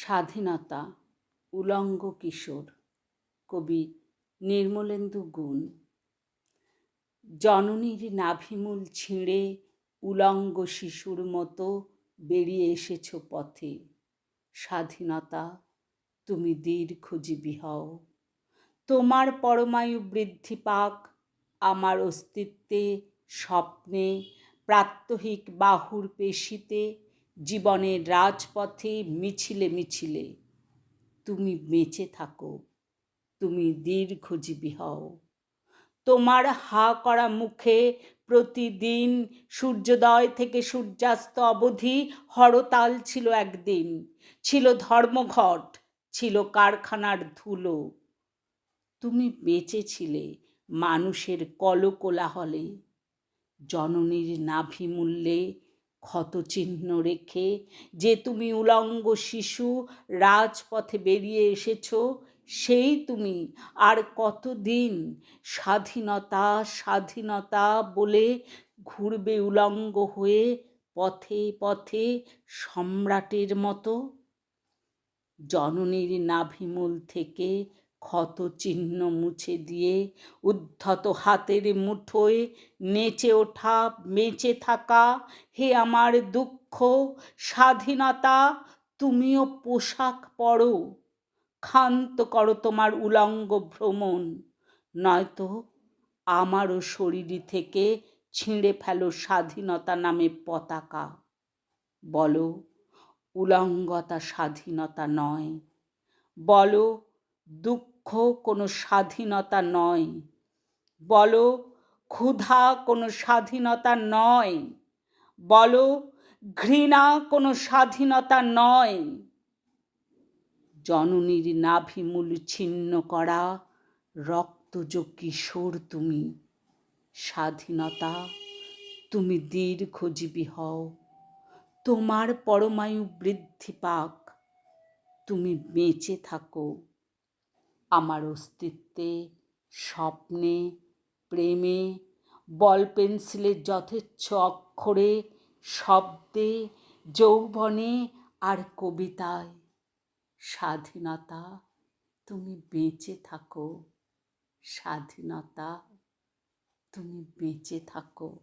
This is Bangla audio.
স্বাধীনতা, উলঙ্গ কিশোর। কবি নির্মলেন্দু গুণ। জননীর নাভিমূল ছিঁড়ে উলঙ্গ শিশুর মতো বেরিয়ে এসেছ পথে। স্বাধীনতা, তুমি দীর্ঘজীবী হও। তোমার পরমায়ু বৃদ্ধি পাক, আমার অস্তিত্বে স্বপ্নে প্রাত্যহিক বাহুর পেশিতে জীবনের রাজপথে মিছিলে মিছিলে তুমি বেঁচে থাকো, তুমি দীর্ঘজীবী হও। তোমার হা করা মুখে প্রতিদিন সূর্যোদয় থেকে সূর্যাস্ত অবধি হরতাল ছিল একদিন, ছিল ধর্মঘট, ছিল কারখানার ধুলো। তুমি বেঁচেছিলে মানুষের কলকোলাহলে, জননীর নাভি মূল্যে ক্ষতচিহ্ন রেখে যে তুমি উলঙ্গ শিশু রাজপথে বেরিয়ে এসেছ, সেই তুমি আর কতদিন স্বাধীনতা স্বাধীনতা বলে ঘুরবে উলঙ্গ হয়ে পথে পথে সম্রাটের মতো? জননীর নাভিমূল থেকে ক্ষত চিহ্ন মুছে দিয়ে উদ্ধত হাতের মুঠোয় নেচে ওঠা, বেঁচে থাকা, হে আমার দুঃখ, স্বাধীনতা, তুমিও পোশাক পরো। ক্ষান্ত করো তোমার উলঙ্গ ভ্রমণ, নয়তো আমারও শরীর থেকে ছিঁড়ে ফেলো স্বাধীনতা নামে পতাকা। বলো, উলঙ্গতা স্বাধীনতা নয়, বলো দুঃখ কোনো স্বাধীনতা নয়। বলো, ক্ষুধা কোনো স্বাধীনতা নয়। বলো, ঘৃণা কোনো স্বাধীনতা নয়। জননীর নাভিমূল ছিন্ন করা রক্তজ কিশোর তুমি। স্বাধীনতা, তুমি দীর্ঘজীবী হও। তোমার পরমায়ু বৃদ্ধি পাক। তুমি বেঁচে থাকো। আমার অস্তিত্বে, স্বপ্নে, প্রেমে, বল পেন্সিলের যথেচ্ছ অক্ষরে, শব্দে, যৌবনে আর কবিতায়। স্বাধীনতা, তুমি বেঁচে থাকো। স্বাধীনতা, তুমি বেঁচে থাকো।